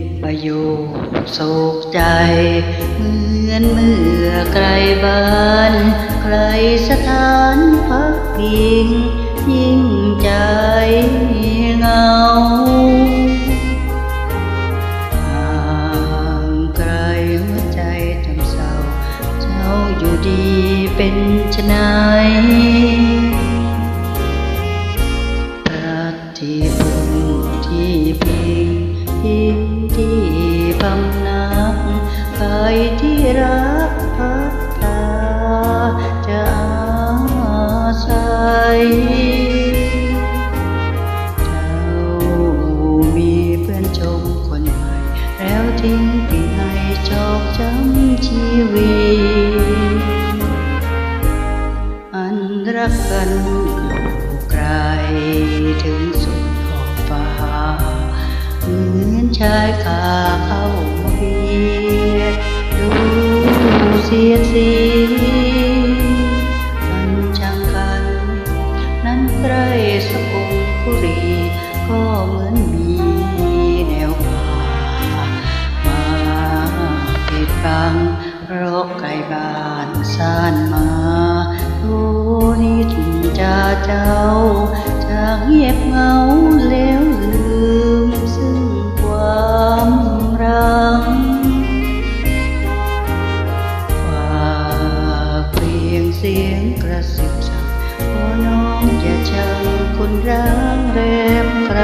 บประโยคโศกใจ เหมือนเมื่อไกลบ้านไกลสถานพักพิง ยิ่งใจเหงาห่างไกลหัวใจจำเศร้าเจ้าอยู่ดีเป็นชะไหนรักที่พึ่งที่ รักพักตาจะอาศัยเจ้ามีเพื่อนชมคนใหม่ แล้วทิ้งปีให้จอกช้ำชีวิต อันรักกันอยู่ไกลถึงสุดขอบฟ้าเหมือนชายคาเข้า สียดสีมันช่างกัน นั้นใกล้สะองคุรี ก็เหมือนมีแนวป่ามาปิดบังราะไกลบ้านซ่านมาโทนิดจะเจ้าจากเงียบเงา ระซิบสั่งขอน้องอย่าชังคนร้างแรมใคร